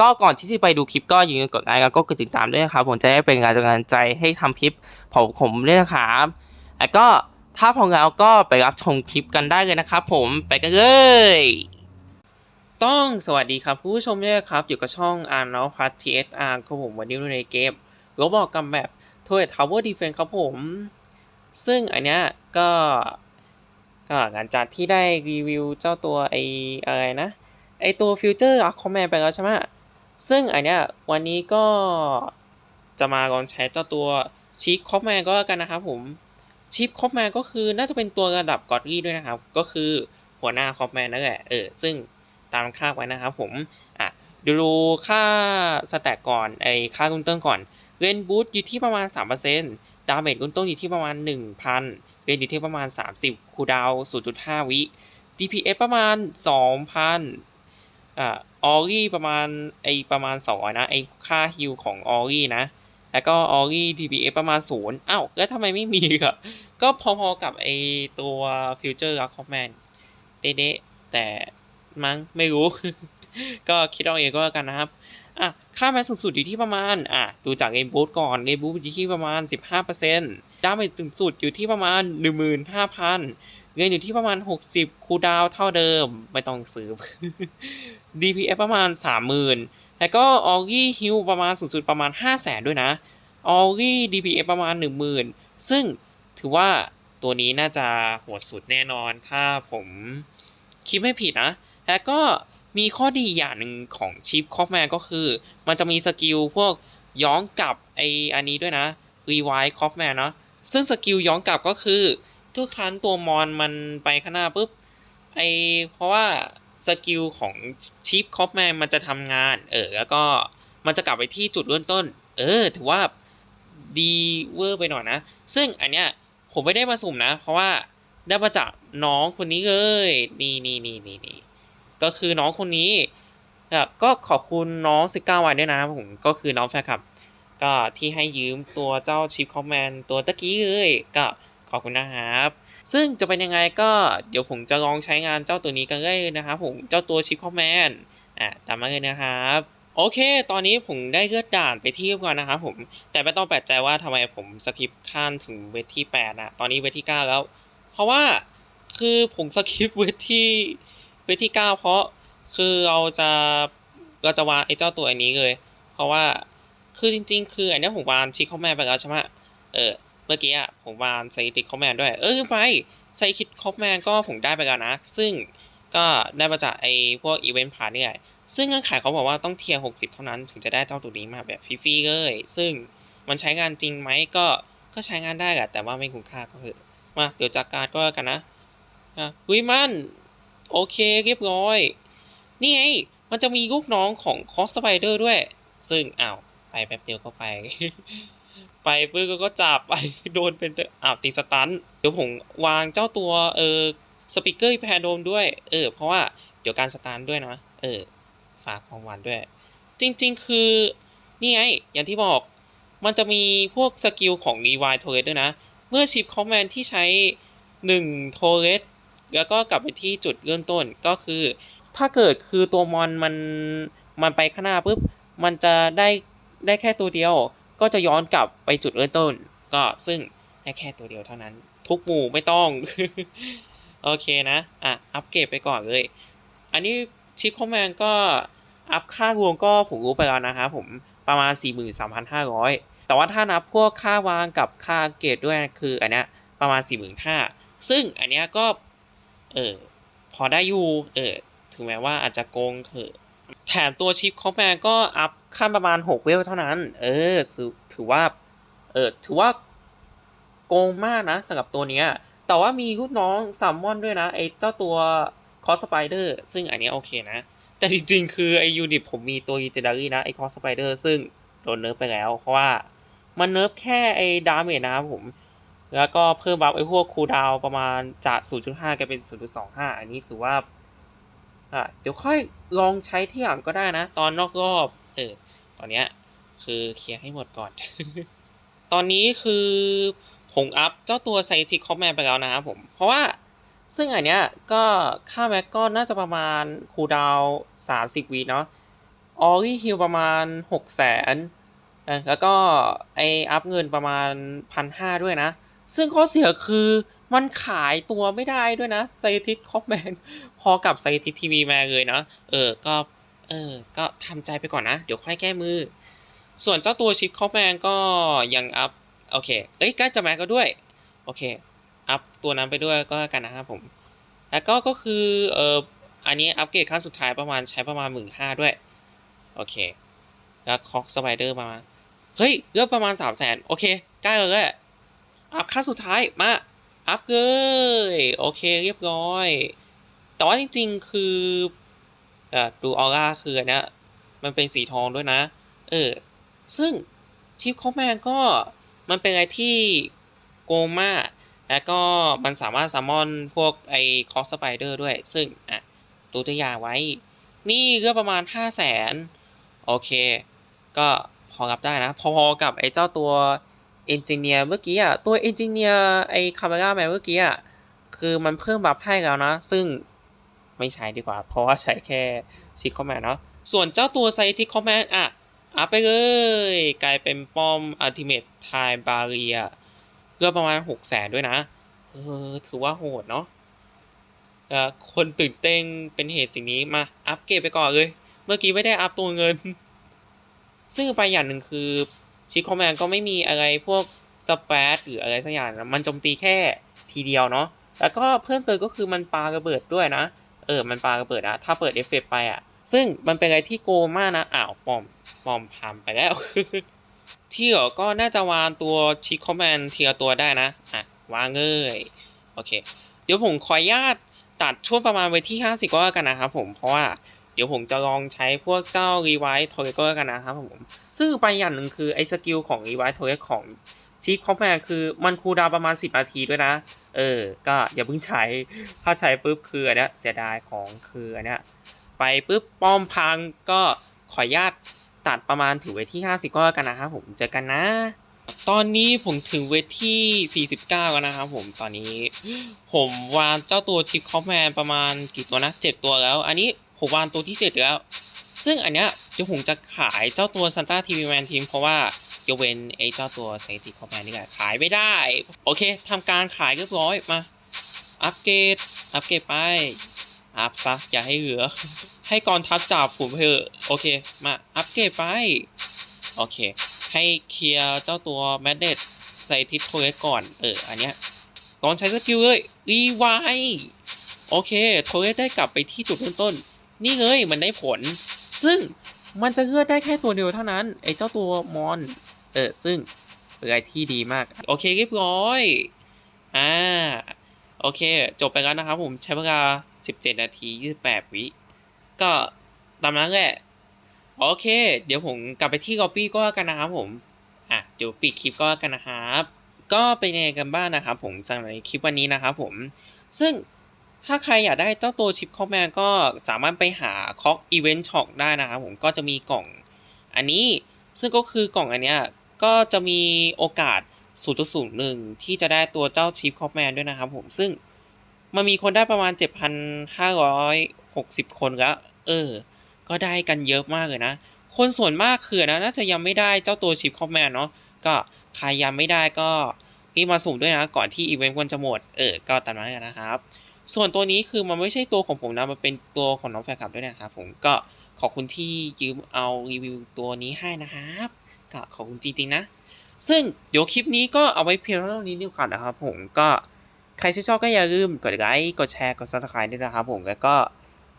ก็ก่อนที่จะไปดูคลิปก็อย่าลืมกดไลค์แล้วก็กดติดตามด้วยนะครับผมจะได้เป็นกำลังใจให้ทำคลิปของผมด้วยนะครับแล้วก็ถ้าพร้อมแล้วก็ไปรับชมคลิปกันได้เลยนะครับผมไปกันเลย ต้องสวัสดีครับผู้ชมด้วยครับ อยู่กับช่องอาร์นอพัททีเอสอาร์ครับผมวันนี้ในเกมโรบอกกับแบบโทเ t ทาวเวอร์ดีเฟนครับผม ซึ่งอันเนี้ยก็ก็หลังจากที่ได้รีวิวเจ้าตัวไออะไรนะ ไอตัวฟิวเจอร์อะคอมแมนไปแล้วใช่ไหมซึ่งอันเนี้ยวันนี้ก็จะมาลองใช้เจ้าตัวชิคคอมแมนก็แล้วกันนะครับผมชิปคอมแมนก็คือน่าจะเป็นตัวระดับกอดรี่ด้วยนะครับ ก็คือหัวหน้าคอมแมนนั่นแหละเออซึ่งตามค่าไว้นะครับผมอะดูค่าสแต็กก่อนไอค่ารุ่นต้นก่อนเรนบูทอยู่ที่ประมาณ 3%ดาเมจรุ่นต้นอยู่ที่ประมาณ 1,000เรนอยู่ที่ประมาณ 30คูดาวน์0.5 วิ DPS ประมาณ 2,000 อ่าออรี่ประมาณไอประมาณ2นะไอค่าฮิลของออรี่นะ แล้วก็ออรี่ DPS ประมาณศูนย์อ้าวแล้วทำไมไม่มีอะก็พอๆกับไอตัวฟิวเจอร์คอมแมนเด๊ะแต่มั้งไม่รู้ ก็คิดเอาเองก็แล้วกันนะครับอะค่าแมสสูงสุดอยู่ที่ประมาณอะดูจากเกมบูทก่อนเกมบูทอยู่ที่ประมาณ 15%ดาเมจสูงสุดอยู่ที่ประมาณ 15,000 เงินอยู่ที่ประมาณ 60 คูดาวเท่าเดิม ไม่ต้องซื้อ DPS ประมาณ 30,000 แล้วก็ออรี่ฮิลประมาณสูงสุดประมาณ 500,000ด้วยนะออรี่ DPS ประมาณ 10,000 ซึ่งถือว่าตัวนี้น่าจะโหดสุดแน่นอน ถ้าผมคิดไม่ผิดนะ แล้วก็มีข้อดีอย่างหนึ่งของชิปคอฟแมนก็คือ มันจะมีสกิลพวกย้อนกลับไออันนี้ด้วยนะรีไวท์คอฟแมนเนาะซึ่งสกิลย้อนกลับก็คือ ทุกครั้งตัวมอนมันไปข้างหน้าปุ๊บไอเพราะว่าสกิลของชิปคอฟแมนมันจะทำงาน เออ แล้วก็มันจะกลับไปที่จุดเริ่มต้น เออ ถือว่าดีเวอร์ไปหน่อยนะ ซึ่งอันเนี้ยผมไม่ได้มาสุ่มนะ เพราะว่าได้มาจากน้องคนนี้เลย นี่นี่นี่นี่นี่ก็คือน้องคนนี้ก็ขอบคุณน้อง19วันด้วยนะผมก็คือน้องแฟนคลับ ก็ที่ให้ยืมตัวเจ้าชิปคอมแมนตัวตะกี้เลยก็ ขอบคุณนะครับ ซึ่งจะเป็นยังไงก็เดี๋ยวผมจะลองใช้งานเจ้าตัวนี้กันเลยนะครับผมเจ้าตัวชิปคอมแมนอะตามมาเลยนะครับโอเค ตอนนี้ผมได้เลือดด่านไปที่เรียบร้อยนะครับผม แต่ไม่ต้องแปลกใจว่าทำไมผมสกิปขั้นถึงเวทที่8นะ ตอนนี้เวทที่ 9 แล้ว เพราะว่าคือผมสกิปเวทที่เวทที่ 9 เพราะคือเราจะเราจะวางไอ้เจ้าตัวอันนี้เลย เพราะว่าคือจริง ๆ คืออันนี้ผมวางชิคคอมแมนไปแล้วใช่ไหมเออ มื่อกี้ผมวางไซติคคอมแมนด้วย เออไปไซคิดคอมแมนก็ผมได้ไปแล้วนะ ซึ่งก็ได้มาจากไอ้พวกอีเวนต์พาร์ทนี่แหละซึ่งเงื่อนไขเขาบอกว่าต้องเทียร์60 เท่านั้นถึงจะได้เจ้าตัวนี้มาแบบฟรีๆเลย ซึ่งมันใช้งานจริงไหมก็ก็ใช้งานได้แหละแต่ว่าไม่คุ้มค่าก็คือมาเดี๋ยวจากการก็กันนะอะวิมัน โอเคเรียบร้อย นี่ไง มันจะมีลูกน้องของคอสไ p เดอร์ด้วย ซึ่งอ้าวไปแป๊บเดียวก็ไป ไปปื้อก็จับไปโดนเป็นอ้าวตีสตันเดี๋ยวผมวางเจ้าตัวเออสปีกเกอร์แพรโดมด้วยเออเพราะว่าเดี๋ยวการสตันด้วยนะเออฝากของหวานด้วย จริง ๆ คือ นี่ไง อย่างที่บอกมันจะมีพวกสกิลของ e w i โทเรสด้วยนะ เมื่อชิปคอมแมนที่ใช้1โทเรสแล้วก็กลับไปที่จุดเริ่มต้นก็คือ ถ้าเกิดคือตัวมอนมันมันไปข้างหน้าปุ๊บ มันจะได้ได้แค่ตัวเดียว ก็จะย้อนกลับไปจุดเริ่มต้น ก็ซึ่งได้แค่ตัวเดียวเท่านั้น ทุกหมู่ไม่ต้อง โอเคนะ อะ อัปเกรดไปก่อนเลย อันนี้ชิคคอมแมนก็อัพค่ารวมก็ผมรู้ไปแล้วนะครับผมประมาณ 43,500 แต่ว่าถ้านับพวกค่าวางกับค่าเกรดด้วยคืออันเนี้ยประมาณ 45,000 ซึ่งอันเนี้ยก็ เออพอได้อยู่ เออถึงแม้ว่าอาจจะโกงเถอะ แถมตัวชิปคอมแมนก็อัพขั้นประมาณ 6 เวลเท่านั้น เออ ถือว่า เออ ถือว่าโกงมากนะสำหรับตัวเนี้ย แต่ว่ามีลูกน้องซัมมอนด้วยนะ ไอ้เจ้าตัวคอสสไปเดอร์ซึ่งอันนี้โอเคนะ แต่จริงๆ คือไอยูนิตผมมีตัว Legendary นะ ไอคอสไปเดอร์ซึ่งโดนเนิร์ฟไปแล้ว เพราะว่ามันเนิร์ฟแค่ไอดาเมจนะครับผม แล้วก็เพิ่มบัฟไอพวกคูดาวประมาณจาก 0.5กลายเป็น 0.25 อันนี้ถือว่า อะเดี๋ยวค่อยลองใช้ที่หลังก็ได้นะ ตอนนอกรอบเออตอนเนี้ยคือเคลียร์ให้หมดก่อน ตอนนี้คือผมอัพเจ้าตัวไซติคอมแมนไปแล้วนะครับผม เพราะว่าซึ่งอันเนี้ยก็ค่าแม็กก็น่าจะประมาณคูดาวน์30วิเนาะออรี่ฮิลประมาณ6 0 0 0 0นแล้วก็ไออัพเงินประมาณ1,500ด้วยนะ ซึ่งข้อเสียคือ มันขายตัวไม่ได้ด้วยนะไซติสคอมแมนพอกับไซติสทีวีมาเลยเนาะเออก็เออก็ทำใจไปก่อนนะ เดี๋ยวค่อยแก้มือ ส่วนเจ้าตัวชิปคอมแมนก็ยังอัพโอเคเอ้ยกล้จะแม็กก็ด้วย โอเค อัพตัวนั้นไปด้วยก็แล้วกันนะครับผม แล้วก็ก็คือเอออันนี้อัปเกรดขั้นสุดท้ายประมาณใช้ประมาณหมื่นห้าด้วย โอเค แล้วคอกสไปเดอร์มา เฮ้ยเลือกประมาณสามแสนโอเคใกล้เลยอัพขั้นสุดท้ายมา อัพเลยโอเคเรียบร้อย แต่ว่าจริงๆคืออ่อดูออร่าคืออันเนี้ยมันเป็นสีทองด้วยนะ เออ ซึ่งชิปคอมแมนก็มันเป็นอะไรที่โกงมากแล้วก็มันสามารถซัมมอนพวกไอคอสสไปเดอร์ด้วย ซึ่ง อะ ดูตัวอย่างไว้ นี่ก็ประมาณ 5 0 0แสนโอเค ก็พอรับได้นะ พอๆกับไอเจ้าตัว เอนจิเนียร์เมื่อกี้อะตัวเอนจิเนียร์ไอ้คาเมราแมนเมื่อกี้อะคือมันเพิ่มบัฟให้แล้วนะ ซึ่งไม่ใช้ดีกว่า เพราะว่าใช้แค่ชิคคอมแมนเนาะส่วนเจ้าตัวไซติคอมแมนอะอัพไปเลย กลายเป็นป้อมอัลติเมทไทม์บาเรียเพื่อประมาณ6 0แสนด้วยนะ เออ ถือว่าโหดเนาะเอ่อคนตื่นเต้นเป็นเหตุสิ่งนี้มา อัพเกรดไปก่อนเลย เมื่อกี้ไม่ได้อัพตัวเงิน ซึ่งไปอย่างหนึ่งคือ ชิคคอมแมนก็ไม่มีอะไรพวกสเปซหรืออะไรสักอย่างนะมันโจมตีแค่ทีเดียวเนาะแล้วก็เพิ่มเติมก็คือมันปาระเบิดด้วยนะ เออ มันปาระเบิดอะถ้าเปิดเอฟเฟกไปอะซึ่งมันเป็นอะไรที่โกมากนะอ้าวปอมปอมพามไปแล้ว ที่เหลือก็น่าจะวางตัวชิคคอมแมนทีละตัวได้นะ อะ วางเลยโอเค เดี๋ยวผมขออนุญาตตัดช่วงประมาณไว้ที่ 50 ก็แล้วกันนะครับผมเพราะว่า เดี๋ยวผมจะลองใช้พวกเจ้ารีไวท์โทเรก็แล้กันนะครับผม ซึ่งไปอย่างหนึ่งคือไอ้สกิลของรีไวท์โทเรของชิคคอมแมนคือมันคูดาวประมาณ 10 นาทีด้วยนะ เออ ก็อย่าเพิ่งใช้ ถ้าใช้ปุ๊บคืออันเนี้ยเสียดายของคืออันเนี้ยไปปุ๊บป้อมพังก็ขออนุญาตตัดประมาณถือไว้ที่ 50 ก็แล้วกันนะครับผมเจอกันนะ ตอนนี้ผมถึงเวทที่ 49 แล้วนะครับผมตอนนี้ ผมวางเจ้าตัวชิปคอมแมนประมาณกี่ตัวนะ 7 ตัวแล้ว อันนี้ ผมวางตัวที่7แล้ว ซึ่งอันเนี้ยเดี๋ยวผมจะขายเจ้าตัวซันต้าทีวีแมนทีมเพราะว่ายกเว้นไอ้เจ้าตัวไซติคอมแมนนี่แหละขายไม่ได้ โอเคทำการขายเรียบร้อยมา อัปเกรดอัปเกรดไปอัพซะอย่าให้เหลือ ให้กองทัพจับผมเถอะโอเคมาอัปเกรดไป โอเค ให้เคลียร์เจ้าตัวแมดเดตใส่ทิศโทเรก่อน เออ อันเนี้ยก่อนใช้สกิลเลยรีไวโอเคโทเรได้กลับไปที่จุดเริ่มต้น นี่เลยมันได้ผล ซึ่งมันจะเลือกได้แค่ตัวเดียวเท่านั้น ไอ้เจ้าตัวมอน เออ ซึ่งเป็นอะไรที่ดีมาก โอเคเรียบร้อย อ่า โอเค จบไปแล้วนะครับผมใช้เวลา 17 นาที 28 วิ ก็ตามนั้นแหละ โอเค เดี๋ยวผมกลับไปที่ copy ก็แล้วกันนะครับผม อะ เดี๋ยวปิดคลิปก็แล้วกันนะครับ ก็เป็นไงกันบ้างนะครับผมสำหรับในคลิปวันนี้นะครับผม ซึ่ง ถ้าใครอยากได้เจ้าตัวชิปคอมแมนก็สามารถไปหาคอกอีเวนต์ช็อได้นะครับผมก็จะมีกล่องอันนี้ซึ่งก็คือกล่องอันเนี้ยก็จะมีโอกาส0.01ที่จะได้ตัวเจ้าชิปคอมแมนด้วยนะครับผมซึ่งมันมีคนได้ประมาณ 7,560 คนแล้วเออ ก็ได้กันเยอะมากเลยนะ คนส่วนมากคือนะน่าจะยังไม่ได้เจ้าตัวชิปคอมแมนเนาะก็ใครยังไม่ได้ก็รีบมาสุ่มด้วยนะ ก่อนที่อีเวนต์ควรจะหมด เออ ก็ตามนั้นนะครับ ส่วนตัวนี้คือมันไม่ใช่ตัวของผมนะ มันเป็นตัวของน้องแฟนคลับด้วยนะครับผมก็ขอบคุณที่ยืมเอารีวิวตัวนี้ให้นะครับก็ขอบคุณจริงๆนะ ซึ่งเดี๋ยวคลิปนี้ก็เอาไว้เพียงเท่านี้ดีกว่านะครับผมก็ใครที่ชอบก็อย่าลืมกดไลค์กดแชร์กดซับสไครต์ด้วยนะครับผมแล้วก็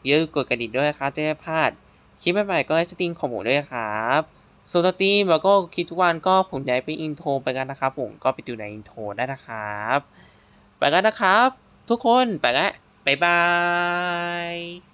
อย่าลืมกดกระดิ่งด้วยนะครับจะได้ไม่พลาดคลิปใหม่ๆก็ให้สตรีมของผมด้วยครับส่วนสตรีมแล้วก็คลิปทุกวันก็ผมได้ไปอินโทรไปกันนะครับผมก็ไปดูในอินโทรได้นะครับ ไปกันนะครับ ทุกคนไปแล้วบ๊ายบาย